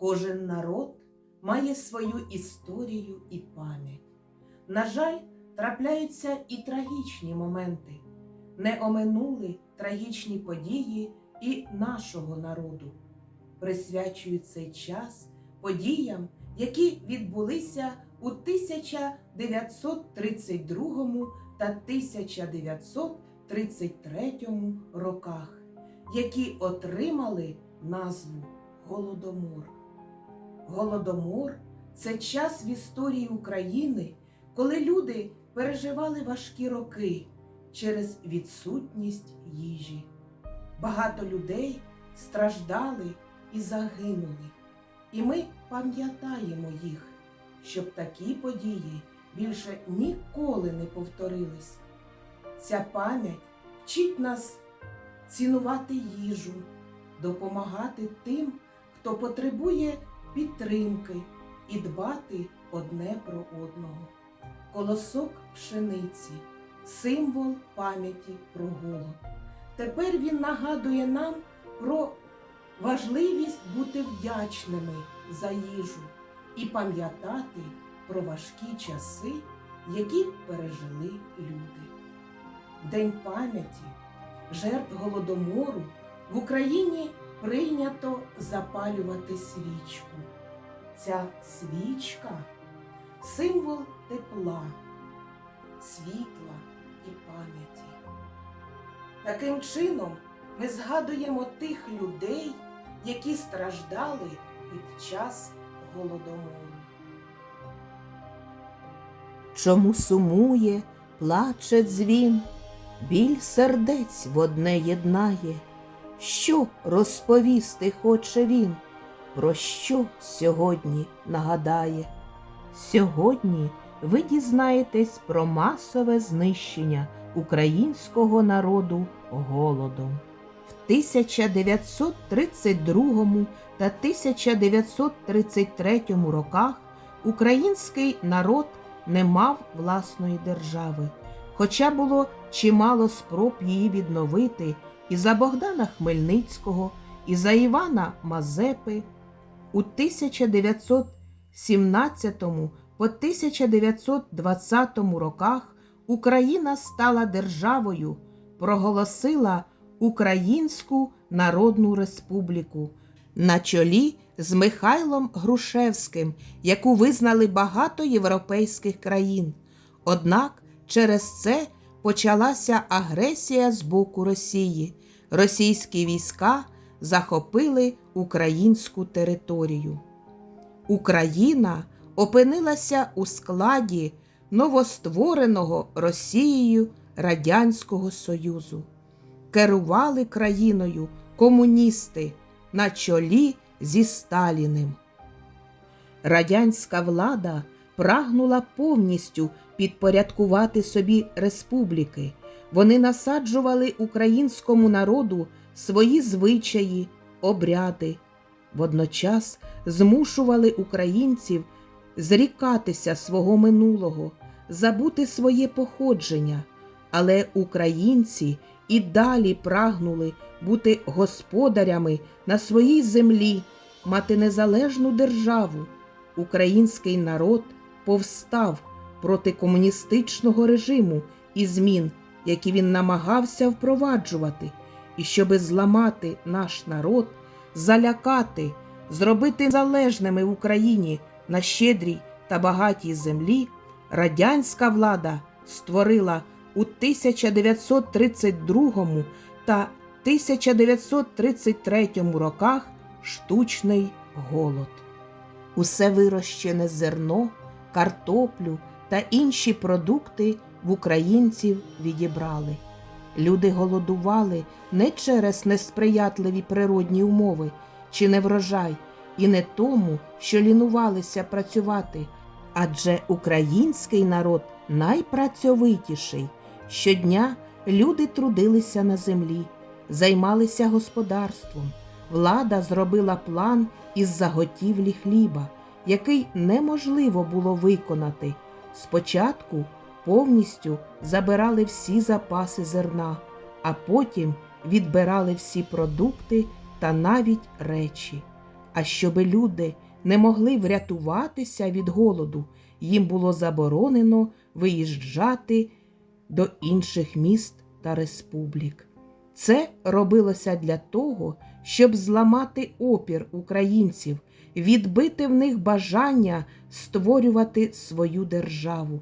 Кожен народ має свою історію і пам'ять. На жаль, трапляються і трагічні моменти. Не оминули трагічні події і нашого народу. Присвячую цей час подіям, які відбулися у 1932 та 1933 роках, які отримали назву Голодомор. Голодомор це час в історії України, коли люди переживали важкі роки через відсутність їжі. Багато людей страждали і загинули. І ми пам'ятаємо їх, щоб такі події більше ніколи не повторились. Ця пам'ять вчить нас цінувати їжу, допомагати тим, хто потребує підтримки і дбати одне про одного. Колосок пшениці символ пам'яті про голод. Тепер він нагадує нам про важливість бути вдячними за їжу і пам'ятати про важкі часи, які пережили люди. День пам'яті жертв голодомору в Україні прийнято запалювати свічку. Ця свічка символ тепла, світла і пам'яті. Таким чином ми згадуємо тих людей, які страждали під час голодомору. Чому сумує, плаче дзвін, біль сердець в одне єднає, що розповісти хоче він, про що сьогодні нагадає. Сьогодні ви дізнаєтесь про масове знищення українського народу голодом. В 1932 та 1933 роках український народ не мав власної держави, хоча було чимало спроб її відновити і за Богдана Хмельницького, і за Івана Мазепи. У 1917 по 1920 роках Україна стала державою, проголосила Українську Народну Республіку на чолі з Михайлом Грушевським, яку визнали багато європейських країн. Однак через це почалася агресія з боку Росії. Російські війська захопили українську територію. Україна опинилася у складі новоствореного Росією Радянського Союзу. Керували країною комуністи на чолі зі Сталіним. Радянська влада прагнула повністю підпорядкувати собі республіки. Вони насаджували українському народу свої звичаї, обряди, водночас змушували українців зрікатися свого минулого, забути своє походження, але українці і далі прагнули бути господарями на своїй землі, мати незалежну державу. Український народ повстав проти комуністичного режиму і змін, які він намагався впроваджувати, і щоби зламати наш народ, залякати, зробити залежними в Україні на щедрій та багатій землі, радянська влада створила у 1932 та 1933 роках штучний голод. Усе вирощене зерно, картоплю та інші продукти в українців відібрали. Люди голодували не через несприятливі природні умови чи неврожай, і не тому, що лінувалися працювати, адже український народ найпрацьовитіший. Щодня люди трудилися на землі, займалися господарством. Влада зробила план із заготівлі хліба, який неможливо було виконати. Спочатку повністю забирали всі запаси зерна, а потім відбирали всі продукти та навіть речі. А щоби люди не могли врятуватися від голоду, їм було заборонено виїжджати до інших міст та республік. Це робилося для того, щоб зламати опір українців, відбити в них бажання створювати свою державу.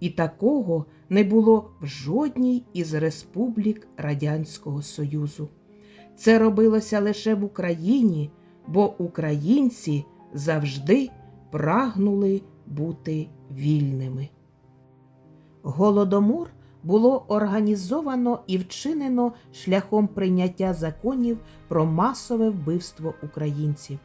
І такого не було в жодній із республік Радянського Союзу. Це робилося лише в Україні, бо українці завжди прагнули бути вільними. Голодомор було організовано і вчинено шляхом прийняття законів про масове вбивство українців.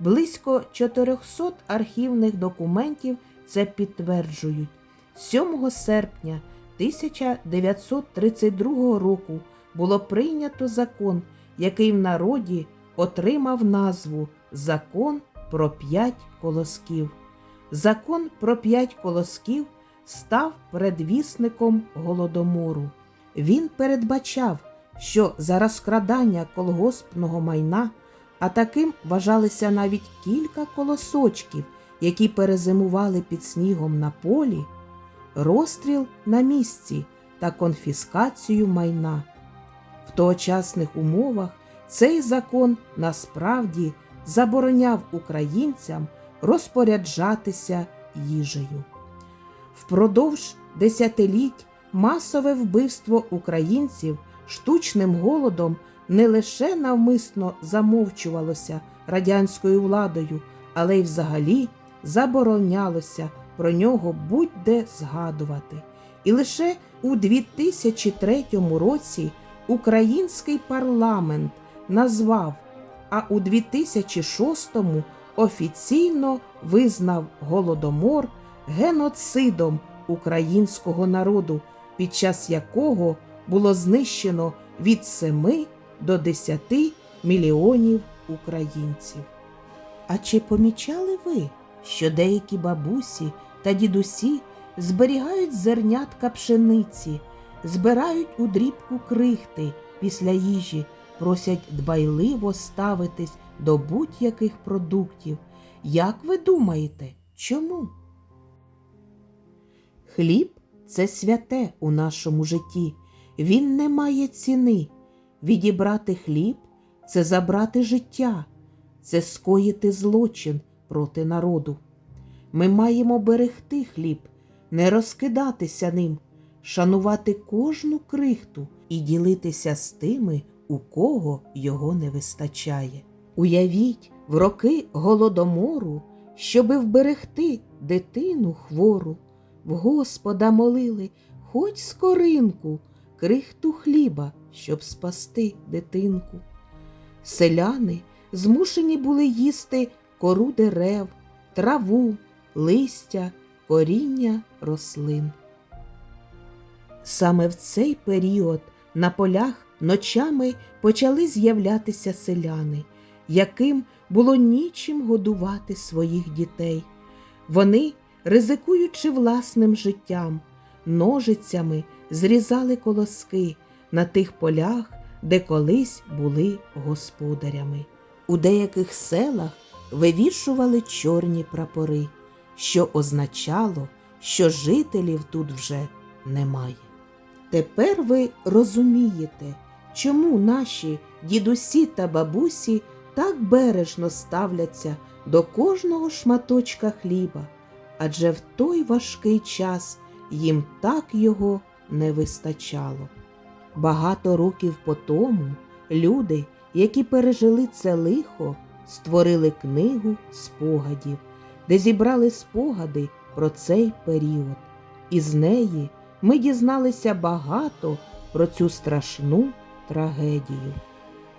Близько 400 архівних документів це підтверджують. 7 серпня 1932 року було прийнято закон, який в народі отримав назву Закон про п'ять колосків. Закон про п'ять колосків став предвісником голодомору. Він передбачав, що за розкрадання колгоспного майна, а таким вважалися навіть кілька колосочків, які перезимували під снігом на полі, розстріл на місці та конфіскацію майна. В тогочасних умовах цей закон насправді забороняв українцям розпоряджатися їжею. Впродовж десятиліть масове вбивство українців штучним голодом не лише навмисно замовчувалося радянською владою, але й взагалі заборонялося про нього будь-де згадувати. І лише у 2003 році український парламент назвав, а у 2006 офіційно визнав голодомор геноцидом українського народу, під час якого було знищено від 7 до 10 мільйонів українців. А чи помічали ви, що деякі бабусі та дідусі зберігають зернятка пшениці, збирають у дрібку крихти після їжі, просять дбайливо ставитись до будь-яких продуктів? Як ви думаєте, чому? Хліб це святе у нашому житті. Він не має ціни. Відібрати хліб це забрати життя, це скоїти злочин проти народу. Ми маємо берегти хліб, не розкидатися ним, шанувати кожну крихту і ділитися з тими, у кого його не вистачає. Уявіть, в роки голодомору, щоби вберегти дитину хвору, в Господа молили хоч скоринку, крихту хліба, щоб спасти дитинку. Селяни змушені були їсти кору дерев, траву, листя, коріння рослин. Саме в цей період на полях ночами почали з'являтися селяни, яким було нічим годувати своїх дітей. Вони, ризикуючи власним життям, ножицями зрізали колоски на тих полях, де колись були господарями. У деяких селах вивішували чорні прапори, що означало, що жителів тут вже немає. Тепер ви розумієте, чому наші дідусі та бабусі так бережно ставляться до кожного шматочка хліба, адже в той важкий час їм так його не вистачало. Багато років по тому люди, які пережили це лихо, створили книгу спогадів, де зібрали спогади про цей період. Із неї ми дізналися багато про цю страшну трагедію.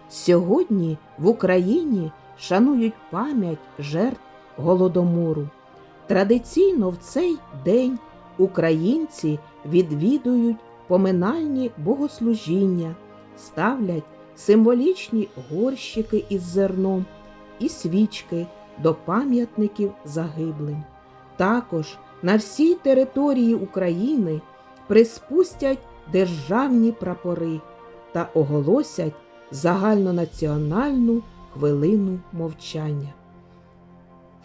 Сьогодні в Україні шанують пам'ять жертв голодомору. Традиційно в цей день українці відвідують поминальні богослужіння, ставлять символічні горщики із зерном і свічки до пам'ятників загиблим. Також на всій території України приспустять державні прапори та оголосять загальнонаціональну хвилину мовчання.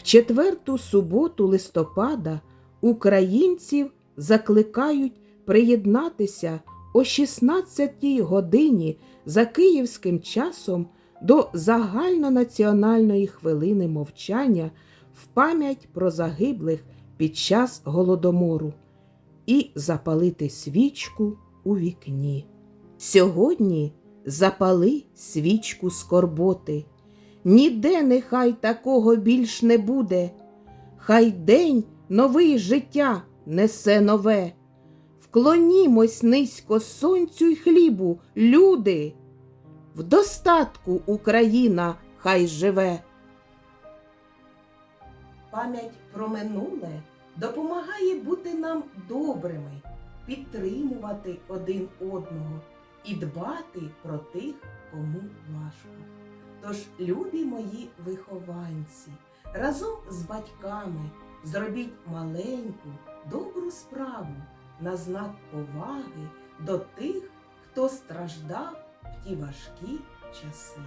Четверту суботу листопада українців закликають приєднатися о 16 годині за київським часом до загальнонаціональної хвилини мовчання в пам'ять про загиблих під час голодомору і запалити свічку у вікні. Сьогодні запали свічку скорботи. Ніде нехай такого більш не буде. Хай день новий життя несе нове. Вклонімось низько сонцю й хлібу, люди. В достатку Україна хай живе. Пам'ять про минуле допомагає бути нам добрими, підтримувати один одного і дбати про тих, кому важко. Тож, любі мої вихованці, разом з батьками зробіть маленьку, добру справу на знак поваги до тих, хто страждав в ті важкі часи.